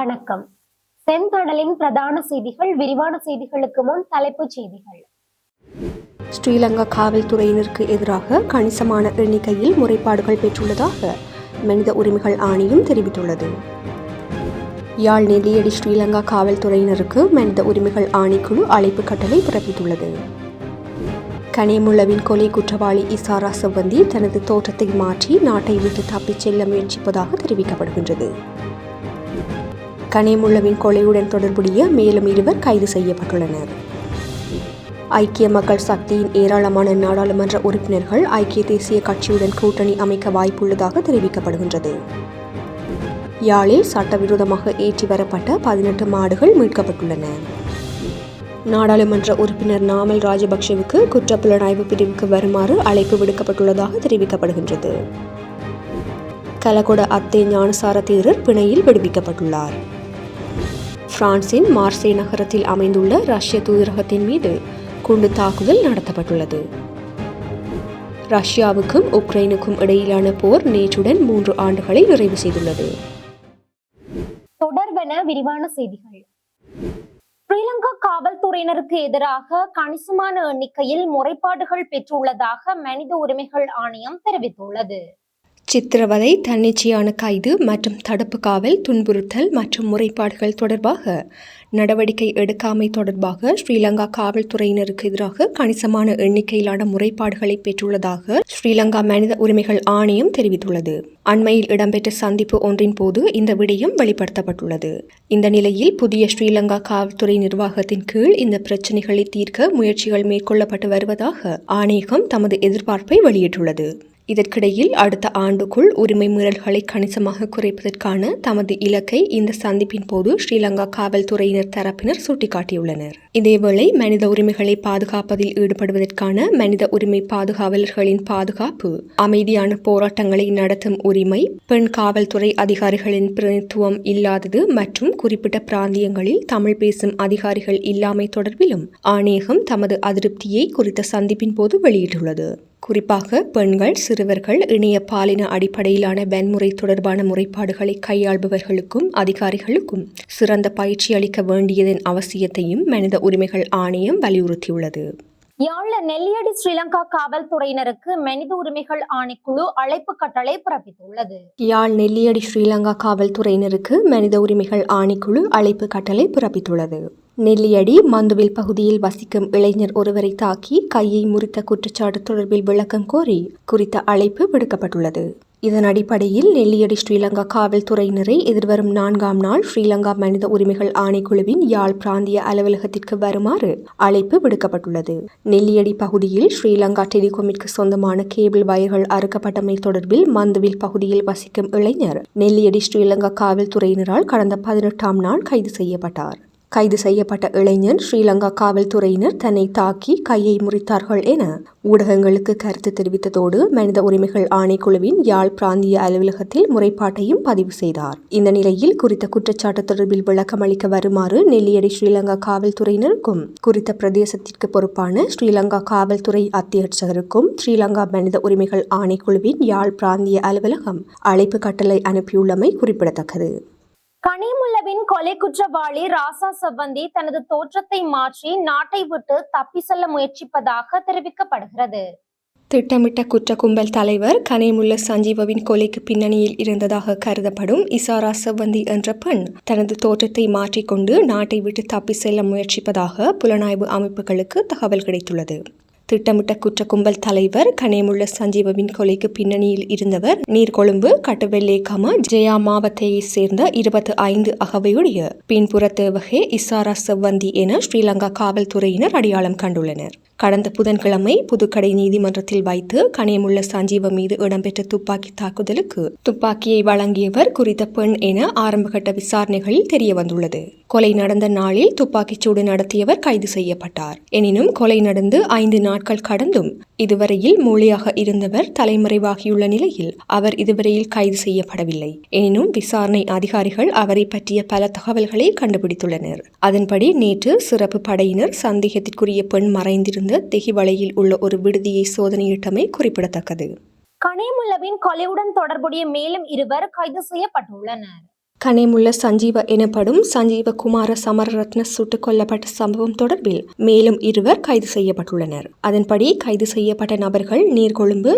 வணக்கம். செந்தடலின் பிரதான செய்திகள் விரிவான செய்திகளுக்கு முன் தலைப்புச் செய்திகள். ஸ்ரீலங்கா காவல்துறையினருக்கு எதிராக கணிசமான எண்ணிக்கையில் முறைப்பாடுகள் பெற்றுள்ளதாக மனித உரிமைகள் ஆணையம் தெரிவித்துள்ளது. யாழ் நெல்லியடி ஸ்ரீலங்கா காவல்துறையினருக்கு மனித உரிமைகள் ஆணைக்குழு அழைப்பு கட்டளை பிறப்பித்துள்ளது. கனியமுள்ளவின் கொலை குற்றவாளி இசாரா செவ்வந்தி தனது தோற்றத்தை மாற்றி நாட்டை விட்டு தப்பிச் செல்ல முயற்சிப்பதாக தெரிவிக்கப்படுகின்றது. கனியமுள்ளவின் கொலையுடன் தொடர்புடைய மேலும் இருவர் கைது செய்யப்பட்டுள்ளனர். ஐக்கிய மக்கள் சக்தியின் ஏராளமான நாடாளுமன்ற உறுப்பினர்கள் ஐக்கிய தேசிய கட்சியுடன் கூட்டணி அமைக்க வாய்ப்புள்ளதாக தெரிவிக்கப்படுகின்றது. யாழில் சட்டவிரோதமாக ஏற்றி வரப்பட்ட பதினெட்டு மாடுகள் மீட்கப்பட்டுள்ளன. நாடாளுமன்ற உறுப்பினர் நாமல் ராஜபக்ஷவுக்கு குற்றப்புலனாய்வு பிரிவுக்கு வருமாறு அழைப்பு விடுக்கப்பட்டுள்ளதாக தெரிவிக்கப்படுகின்றது. கலகொட அத்தே ஞானசார தேரர் பிணையில் விடுவிக்கப்பட்டுள்ளார். பிரான்சின் மார்சே நகரத்தில் அமைந்துள்ள ரஷ்ய தூதரகத்தின் மீது குண்டு தாக்குதல் நடத்தப்பட்டுள்ளது. ரஷ்யாவுக்கும் உக்ரைனுக்கும் இடையிலான போர் நேற்றுடன் மூன்று ஆண்டுகளை நிறைவு செய்துள்ளது. தொடர்பென விரிவான செய்திகள். ஸ்ரீலங்கா காவல்துறையினருக்கு எதிராக கணிசமான எண்ணிக்கையில் முறைப்பாடுகள் பெற்றுள்ளதாக மனித உரிமைகள் ஆணையம் தெரிவித்துள்ளது. சித்திரவதை தன்னிச்சையான கைது மற்றும் தடுப்பு காவல் துன்புறுத்தல் மற்றும் முறைப்பாடுகள் தொடர்பாக நடவடிக்கை எடுக்காமை தொடர்பாக ஸ்ரீலங்கா காவல்துறையினருக்கு எதிராக கணிசமான எண்ணிக்கையிலான முறைப்பாடுகளை பெற்றுள்ளதாக ஸ்ரீலங்கா மனித உரிமைகள் ஆணையம் தெரிவித்துள்ளது. அண்மையில் இடம்பெற்ற சந்திப்பு ஒன்றின் போது இந்த விடயம் வெளிப்படுத்தப்பட்டுள்ளது. இந்த நிலையில் புதிய ஸ்ரீலங்கா காவல்துறை நிர்வாகத்தின் கீழ் இந்த பிரச்சினைகளை தீர்க்க முயற்சிகள் மேற்கொள்ளப்பட்டு வருவதாக ஆணையகம் தமது எதிர்பார்ப்பை வெளியிட்டுள்ளது. இதற்கிடையில் அடுத்த ஆண்டுக்குள் உரிமை மீறல்களை கணிசமாக குறைப்பதற்கான தமது இலக்கை இந்த சந்திப்பின் போது ஸ்ரீலங்கா காவல்துறையினர் தரப்பினர் சுட்டிக்காட்டியுள்ளனர். இதேவேளை மனித உரிமைகளை பாதுகாப்பதில் ஈடுபடுவதற்கான மனித உரிமை பாதுகாவலர்களின் பாதுகாப்பு அமைதியான போராட்டங்களை நடத்தும் உரிமை பெண் காவல்துறை அதிகாரிகளின் பிரதித்துவம் இல்லாதது மற்றும் குறிப்பிட்ட பிராந்தியங்களில் தமிழ் பேசும் அதிகாரிகள் இல்லாமை தொடர்பிலும் ஆணையகம் தமது அதிருப்தியை குறித்த சந்திப்பின் போது வெளியிட்டுள்ளது. குறிப்பாக பெண்கள் சிறுவர்கள் இணைய பாலின அடிப்படையிலான வன்முறை தொடர்பான முறைப்பாடுகளை கையாள்பவர்களுக்கும் அதிகாரிகளுக்கும் சிறந்த பயிற்சி அளிக்க வேண்டியதன் அவசியத்தையும் மனித உரிமைகள் ஆணையம் வலியுறுத்தியுள்ளது. யாழ்ல நெல்லியடி ஸ்ரீலங்கா காவல்துறையினருக்கு மனித உரிமைகள் ஆணைக்குழு அழைப்பு கட்டளை பிறப்பித்துள்ளது. யாழ் நெல்லியடி ஸ்ரீலங்கா காவல்துறையினருக்கு மனித உரிமைகள் ஆணைக்குழு அழைப்பு கட்டளை பிறப்பித்துள்ளது. நெல்லியடி மந்துவில் பகுதியில் வசிக்கும் இளைஞர் ஒருவரை தாக்கி கையை முறித்த குற்றச்சாட்டு தொடர்பில் விளக்கம் கோரி குறித்த அழைப்பு விடுக்கப்பட்டுள்ளது. இதன் அடிப்படையில் நெல்லியடி ஸ்ரீலங்கா காவல்துறையினரை எதிர்வரும் நான்காம் நாள் ஸ்ரீலங்கா மனித உரிமைகள் ஆணைக்குழுவின் யாழ் பிராந்திய அலுவலகத்திற்கு வருமாறு அழைப்பு விடுக்கப்பட்டுள்ளது. நெல்லியடி பகுதியில் ஸ்ரீலங்கா டெலிகாமிற்கு சொந்தமான கேபிள் வயர்கள் அறுக்கப்பட்டமை தொடர்பில் மந்துவில் பகுதியில் வசிக்கும் இளைஞர் நெல்லியடி ஸ்ரீலங்கா காவல்துறையினரால் கடந்த பதினெட்டாம் நாள் கைது செய்யப்பட்டார். கைது செய்யப்பட்ட இளைஞன் ஸ்ரீலங்கா காவல்துறையினர் தன்னை தாக்கி கையை முறித்தார்கள் என ஊடகங்களுக்கு கருத்து தெரிவித்ததோடு மனித உரிமைகள் ஆணைக்குழுவின் யாழ் பிராந்திய அலுவலகத்தில் முறைப்பாட்டையும் பதிவு செய்தார். இந்த நிலையில் குறித்த குற்றச்சாட்டு தொடர்பில் விளக்கம் அளிக்க வருமாறு நெல்லியடி ஸ்ரீலங்கா காவல்துறையினருக்கும் குறித்த பிரதேசத்திற்கு பொறுப்பான ஸ்ரீலங்கா காவல்துறை அத்தியட்சகருக்கும் ஸ்ரீலங்கா மனித உரிமைகள் ஆணைக்குழுவின் யாழ் பிராந்திய அலுவலகம் அழைப்பு கட்டளை அனுப்பியுள்ளமை குறிப்பிடத்தக்கது. கனிமுல்லவின் கொலை குற்றவாளி ராசா செவ்வந்தி தனது தோற்றத்தை மாற்றி நாட்டை விட்டு தப்பி செல்ல முயற்சிப்பதாக தெரிவிக்கப்படுகிறது. திட்டமிட்ட குற்ற கும்பல் தலைவர் கனேமுல்ல சஞ்சீவவின் கொலைக்கு பின்னணியில் இருந்ததாக கருதப்படும் இசாரா செவ்வந்தி என்ற பெண் தனது தோற்றத்தை மாற்றிக்கொண்டு நாட்டை விட்டு தப்பி செல்ல முயற்சிப்பதாக புலனாய்வு அமைப்புகளுக்கு தகவல் கிடைத்துள்ளது. திட்டமிட்ட குற்ற கும்பல் தலைவர் கனேமுள்ள சஞ்சீவவின் கொலைக்கு பின்னணியில் இருந்தவர் நீர்கொழும்பு கட்டுவெல்லேகாம ஜெயா மாவத்தையைச் சேர்ந்த இருபத்தி ஐந்து அகவையுடைய பின்புற தேவகே இசாரா செவ்வந்தி என ஸ்ரீலங்கா காவல்துறையினர் அடையாளம் கண்டுள்ளனர். கடந்த புதன்கிழமை புதுக்கடை நீதிமன்றத்தில் வைத்து கனியமுள்ள சஞ்சீவ மீது இடம்பெற்ற துப்பாக்கி தாக்குதலுக்கு துப்பாக்கியை வழங்கியவர் குறித்த பெண் என ஆரம்பகட்ட விசாரணைகளில் தெரியவந்துள்ளது. கொலை நடந்த நாளில் துப்பாக்கிச் சூடு நடத்தியவர் கைது செய்யப்பட்டார். எனினும் கொலை நடந்து ஐந்து நாட்கள் கடந்தும் இதுவரையில் மூளையாக இருந்தவர் தலைமறைவாகியுள்ள நிலையில் அவர் இதுவரையில் கைது செய்யப்படவில்லை. எனினும் விசாரணை அதிகாரிகள் அவரை பற்றிய பல தகவல்களை கண்டுபிடித்துள்ளனர். அதன்படி நேற்று சிறப்பு படையினர் சந்தேகத்திற்குரிய பெண் மறைந்திருந்த தெஹிவளையில் உள்ள ஒரு விடுதியை சோதனையிட்டமை குறிப்பிடத்தக்கது. கனிமுல்லவின் கொலையுடன் தொடர்புடைய மேலும் இருவர் கைது செய்யப்பட்டுள்ளனர். கனேமுள்ள சஞ்சீவ எனப்படும் சஞ்சீவ குமார சமரரத்ன சுட்டுக் கொல்லப்பட்ட சம்பவம் தொடர்பில் மேலும் இருவர் கைது செய்யப்பட்டுள்ளனர். அதன்படி கைது செய்யப்பட்ட நபர்கள் நீர்கொழும்பு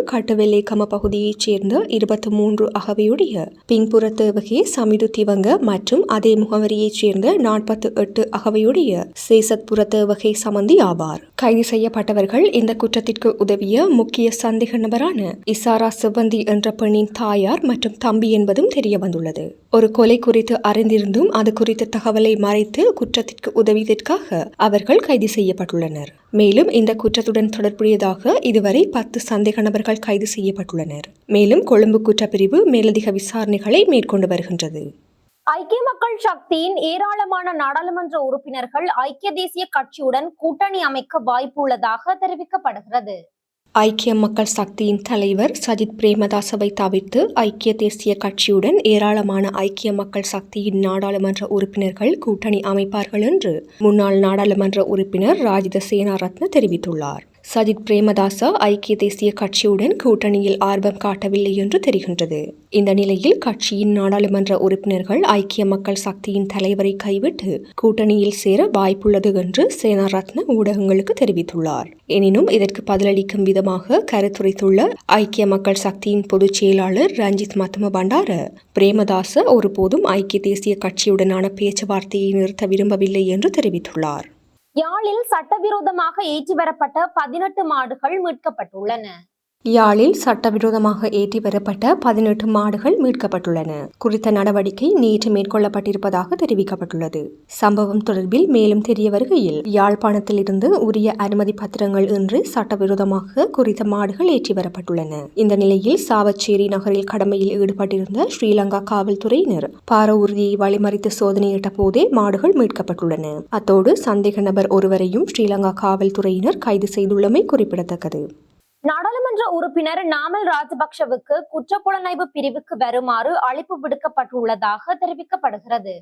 கம பகுதியைச் சேர்ந்த இருபத்தி மூன்று அகவையுடைய பின்புற தேவகே சமிது திவங்க மற்றும் அதே முகவரியைச் சேர்ந்த நாற்பத்தி எட்டு அகவையுடைய சேசத்புர தேவகை சமந்தி ஆவார். கைது செய்யப்பட்டவர்கள் இந்த குற்றத்திற்கு உதவிய முக்கிய சந்தேக நபரான இசாரா சிவந்தி என்ற பெண்ணின் தாயார் மற்றும் தம்பி என்பதும் தெரிய வந்துள்ளது ஒரு கொலை குறித்து அறிந்திருந்தும் அது குறித்த தகவலை மறைத்து குற்றத்திற்கு உதவியதற்காக அவர்கள் கைது செய்யப்பட்டுள்ளனர். மேலும் இந்த குற்றத்துடன் தொடர்புடையதாக இதுவரை பத்து சந்தேக நபர்கள் கைது செய்யப்பட்டுள்ளனர். மேலும் கொழும்பு குற்றப்பிரிவு மேலதிக விசாரணைகளை மேற்கொண்டு வருகின்றது. ஐக்கிய மக்கள் சக்தியின் ஏராளமான நாடாளுமன்ற உறுப்பினர்கள் ஐக்கிய தேசிய கட்சியுடன் கூட்டணி அமைக்க வாய்ப்பு உள்ளதாக தெரிவிக்கப்படுகிறது. ஐக்கிய மக்கள் சக்தியின் தலைவர் சஜித் பிரேமதாசவை தவிர்த்து ஐக்கிய தேசிய கட்சியுடன் ஏராளமான ஐக்கிய மக்கள் சக்தியின் நாடாளுமன்ற உறுப்பினர்கள் கூட்டணி அமைப்பார்கள் என்று முன்னாள் நாடாளுமன்ற உறுப்பினர் ராஜித சேனாரத்ன தெரிவித்துள்ளார். சஜித் பிரேமதாச ஐக்கிய தேசிய கட்சியுடன் கூட்டணியில் ஆர்வம் காட்டவில்லை என்று தெரிகின்றது. இந்த நிலையில் கட்சியின் நாடாளுமன்ற உறுப்பினர்கள் ஐக்கிய மக்கள் சக்தியின் தலைவரை கைவிட்டு கூட்டணியில் சேர வாய்ப்புள்ளது என்று சேனாரத்ன ஊடகங்களுக்கு தெரிவித்துள்ளார். எனினும் இதற்கு பதிலளிக்கும் விதமாக கருத்துரைத்துள்ள ஐக்கிய மக்கள் சக்தியின் பொதுச் செயலாளர் ரஞ்சித் மத்தும பண்டார பிரேமதாச ஒருபோதும் ஐக்கிய தேசிய கட்சியுடனான பேச்சுவார்த்தையை நிறுத்த விரும்பவில்லை என்று தெரிவித்துள்ளார். யாழில் சட்டவிரோதமாக ஏற்றி வரப்பட்ட பதினெட்டு மாடுகள் மீட்கப்பட்டுள்ளன. யாழில் சட்டவிரோதமாக ஏற்றி வரப்பட்ட பதினெட்டு மாடுகள் மீட்கப்பட்டுள்ளன. குறித்த நடவடிக்கை நேற்று மேற்கொள்ளப்பட்டிருப்பதாக தெரிவிக்கப்பட்டுள்ளது. சம்பவம் தொடர்பில் மேலும் தெரிய வருகையில் யாழ்ப்பாணத்திலிருந்து உரிய அனுமதி பத்திரங்கள் இன்றி சட்டவிரோதமாக குறித்த மாடுகள் ஏற்றி வரப்பட்டுள்ளன. இந்த நிலையில் சாவச்சேரி நகரில் கடமையில் ஈடுபட்டிருந்த ஸ்ரீலங்கா காவல்துறையினர் பார உறுதியை வழிமறித்து சோதனையிட்ட போதே மாடுகள் மீட்கப்பட்டுள்ளன. அத்தோடு சந்தேக நபர் ஒருவரையும் ஸ்ரீலங்கா காவல்துறையினர் கைது செய்துள்ளமை குறிப்பிடத்தக்கது. நாடாளுமன்ற உறுப்பினர் நாமல் ராஜபக்ஷவுக்கு குற்றப்புலனாய்வு பிரிவுக்கு வருமாறு அழைப்பு விடுக்கப்பட்டுள்ளதாக தெரிவிக்கப்படுகிறது.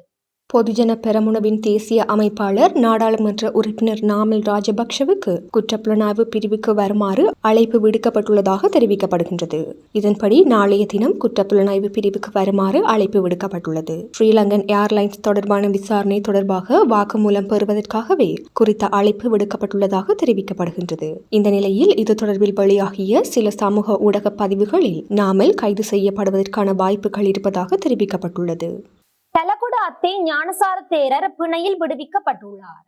பொதுஜன பெரமுனவின் தேசிய அமைப்பாளர் நாடாளுமன்ற உறுப்பினர் நாமல் ராஜபக்ஷவுக்கு குற்றப்புலனாய்வு பிரிவுக்கு வருமாறு அழைப்பு விடுக்கப்பட்டுள்ளதாக தெரிவிக்கப்படுகின்றது. இதன்படி நாளைய தினம் குற்றப்புலனாய்வு பிரிவுக்கு வருமாறு அழைப்பு விடுக்கப்பட்டுள்ளது. ஸ்ரீலங்கன் ஏர்லைன்ஸ் தொடர்பான விசாரணை தொடர்பாக வாக்குமூலம் பெறுவதற்காகவே குறித்த அழைப்பு விடுக்கப்பட்டுள்ளதாக தெரிவிக்கப்படுகின்றது. இந்த நிலையில் இது தொடர்பில் வெளியாகிய சில சமூக ஊடக பதிவுகளில் நாமல் கைது செய்யப்படுவதற்கான வாய்ப்புகள் இருப்பதாக தெரிவிக்கப்பட்டுள்ளது. தலகுட அத்தே ஞானசார தேரர் பிணையில் விடுவிக்கப்பட்டுள்ளார்.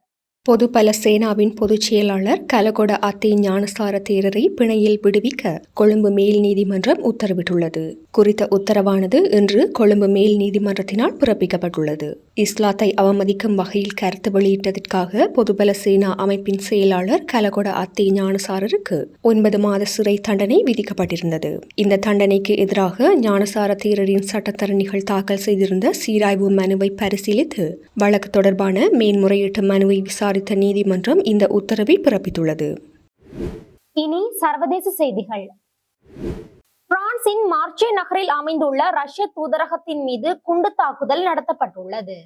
பொதுபல சேனாவின் பொதுச் செயலாளர் கலகொட அத்தே ஞானசார தேரரை பிணையில் விடுவிக்க கொழும்பு மேல் நீதிமன்றம் உத்தரவிட்டுள்ளது. குறித்த உத்தரவானது இன்று கொழும்பு மேல் நீதிமன்றத்தினால் பிறப்பிக்கப்பட்டுள்ளது. இஸ்லாத்தை அவமதிக்கும் வகையில் கருத்து வெளியிட்டதற்காக பொதுபல சேனா அமைப்பின் செயலாளர் கலகொட அத்தே ஞானசாரருக்கு ஒன்பது மாத சிறை தண்டனை விதிக்கப்பட்டிருந்தது. இந்த தண்டனைக்கு எதிராக ஞானசார தேரரின் சட்டத்தரணிகள் தாக்கல் செய்திருந்த சீராய்வு மனுவை பரிசீலித்து வழக்கு தொடர்பான மேன்முறையீட்டு மனுவை விசாரித்த நீதிமன்றம் இந்த உத்தரவை பிறப்பித்துள்ளது. இனி சர்வதேச செய்திகள். பிரான்சின் மார்ச்சே நகரில் அமைந்துள்ள ரஷ்ய தூதரகத்தின் மீது குண்டு தாக்குதல் நடத்தப்பட்டுள்ளது.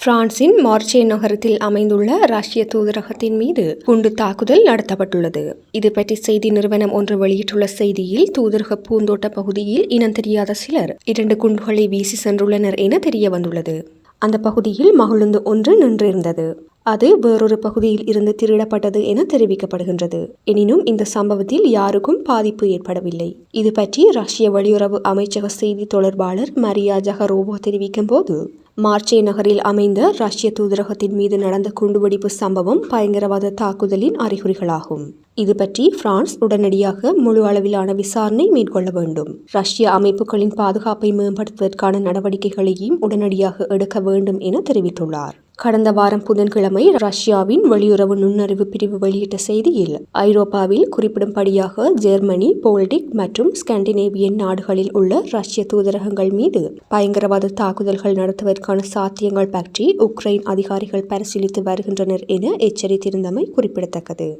பிரான்சின் மார்ச்சே நகரத்தில் அமைந்துள்ள ரஷ்ய தூதரகத்தின் மீது குண்டு தாக்குதல் நடத்தப்பட்டுள்ளது. இது பற்றி செய்தி நிறுவனம் ஒன்று வெளியிட்டுள்ள செய்தியில் தூதரக பூந்தோட்ட பகுதியில் இனம் தெரியாத சிலர் இரண்டு குண்டுகளை வீசி சென்றுள்ளனர் என தெரிய வந்துள்ளது அந்த பகுதியில் மகிழுந்து ஒன்று நின்றிருந்தது. அது வேறொரு பகுதியில் இருந்து திருடப்பட்டது என தெரிவிக்கப்படுகின்றது. எனினும் இந்த சம்பவத்தில் யாருக்கும் பாதிப்பு ஏற்படவில்லை. இது பற்றி ரஷ்ய வெளியுறவு அமைச்சக செய்தி தொடர்பாளர் மரியா ஜஹரோவோ தெரிவிக்கும் போது மார்ச்சே நகரில் அமைந்த ரஷ்ய தூதரகத்தின் மீது நடந்த குண்டுவெடிப்பு சம்பவம் பயங்கரவாத தாக்குதலின் அறிகுறிகளாகும். இது பற்றி பிரான்ஸ் உடனடியாக முழு அளவிலான விசாரணை மேற்கொள்ள வேண்டும். ரஷ்ய அமைப்புகளின் பாதுகாப்பை மேம்படுத்துவதற்கான நடவடிக்கைகளையும் உடனடியாக எடுக்க வேண்டும் என தெரிவித்துள்ளார். கடந்த வாரம் புதன்கிழமை ரஷ்யாவின் வெளியுறவு நுண்ணறிவு பிரிவு வெளியிட்ட செய்தியில் ஐரோப்பாவில் குறிப்பிடும்படியாக ஜெர்மனி போல்டிக் மற்றும் ஸ்காண்டினேவியன் நாடுகளில் உள்ள ரஷ்ய தூதரகங்கள் மீது பயங்கரவாத தாக்குதல்கள் நடத்துவதற்கான சாத்தியங்கள் பற்றி உக்ரைன் அதிகாரிகள் பரிசீலித்து வருகின்றனர் என எச்சரித்திருந்தமை குறிப்பிடத்தக்கது.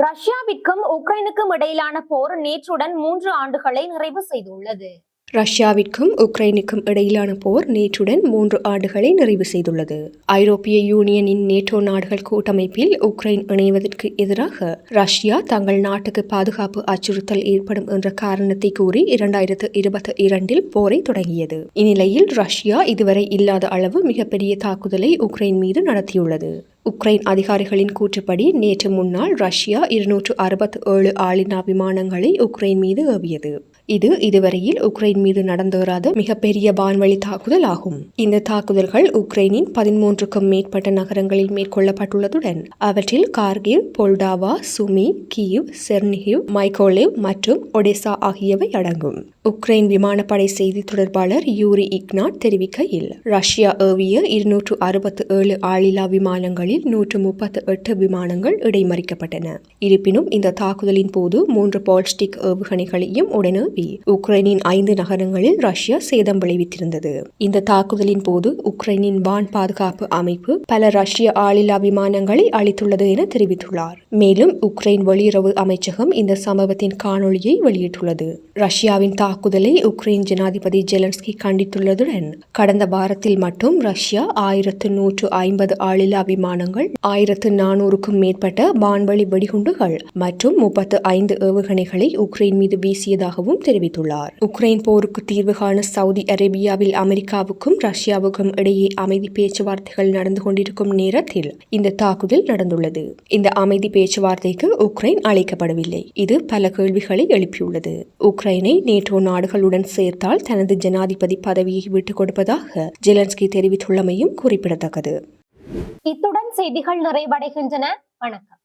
ரஷ்யாவிற்கும் உக்ரைனுக்கும் இடையிலான போர் நேற்றுடன் மூன்று ஆண்டுகளை நிறைவு செய்துள்ளது. ரஷ்யாவிற்கும் உக்ரைனுக்கும் இடையிலான போர் நேற்றுடன் மூன்று ஆண்டுகளை நிறைவு செய்துள்ளது. ஐரோப்பிய யூனியனின் நேட்டோ நாடுகள் கூட்டமைப்பில் உக்ரைன் இணைவதற்கு எதிராக ரஷ்யா தங்கள் நாட்டுக்கு பாதுகாப்பு அச்சுறுத்தல் ஏற்படும் என்ற காரணத்தை கூறி இரண்டாயிரத்து இருபத்தி இரண்டில் போரை தொடங்கியது. இந்நிலையில் ரஷ்யா இதுவரை இல்லாத அளவு மிகப்பெரிய தாக்குதலை உக்ரைன் மீது நடத்தியுள்ளது. உக்ரைன் அதிகாரிகளின் கூற்றுப்படி நேற்று முன்னாள் ரஷ்யா இருநூற்று அறுபத்தி ஏழு ஆளினா விமானங்களை உக்ரைன் மீது ஏவியது. இது இதுவரையில் உக்ரைன் மீது நடந்தேறாத மிகப்பெரிய வான்வழி தாக்குதல் ஆகும். இந்த தாக்குதல்கள் உக்ரைனின் பதிமூன்றுக்கும் மேற்பட்ட நகரங்களில் மேற்கொள்ளப்பட்டுள்ளதுடன் அவற்றில் Kharkiv Poltava Sumy Kyiv Chernihiv Mykolaiv மற்றும் ஒடெசா ஆகியவை அடங்கும். உக்ரைன் விமானப்படை செய்தி தொடர்பாளர் யூரி இக்னாட் தெரிவிக்கையில் ரஷ்யா ஏவிய இருநூற்று அறுபத்து ஏழு ஆளில்லா விமானங்களில் நூற்று முப்பத்து எட்டு விமானங்கள் இடைமறிக்கப்பட்டன. இருப்பினும் இந்த தாக்குதலின் போது மூன்று பால்ஸ்டிக் ஏவுகணைகளையும் உடனேவி உக்ரைனின் ஐந்து நகரங்களில் ரஷ்யா சேதம் விளைவித்திருந்தது. இந்த தாக்குதலின் போது உக்ரைனின் வான் பாதுகாப்பு அமைப்பு பல ரஷ்ய ஆளில்லா விமானங்களை அளித்துள்ளது என தெரிவித்துள்ளார். மேலும் உக்ரைன் வெளியுறவு அமைச்சகம் இந்த சம்பவத்தின் காணொளியை வெளியிட்டுள்ளது. ரஷ்யாவின் தாக்குதலை உக்ரைன் ஜனாதிபதி ஜெலன்ஸ்கி கண்டித்துள்ளதுடன் கடந்த வாரத்தில் மட்டும் ரஷ்யா ஆயிரத்து நூற்று ஐம்பது ஆளில்லா விமானங்கள் ஆயிரத்து நானூறுக்கும் மேற்பட்ட வான்வழி வெடிகுண்டுகள் மற்றும் முப்பத்து ஐந்து ஏவுகணைகளை உக்ரைன் மீது வீசியதாகவும் தெரிவித்துள்ளார். உக்ரைன் போருக்கு தீர்வு காண சவுதி அரேபியாவில் அமெரிக்காவுக்கும் ரஷ்யாவுக்கும் இடையே அமைதி பேச்சுவார்த்தைகள் நடந்து கொண்டிருக்கும் நேரத்தில் இந்த தாக்குதல் நடந்துள்ளது. இந்த அமைதி பேச்சுவார்த்தைக்கு உக்ரைன் அழைக்கப்படவில்லை. இது பல கேள்விகளை எழுப்பியுள்ளது. உக்ரைனை நேட்டோ நாடுகளுடன் சேர்த்தால் தனது ஜனாதிபதி பதவியை விட்டுக் கொடுப்பதாக ஜெலன்ஸ்கி தெரிவித்துள்ளமையும் குறிப்பிடத்தக்கது. இத்துடன் செய்திகள் நிறைவடைகின்றன. வணக்கம்.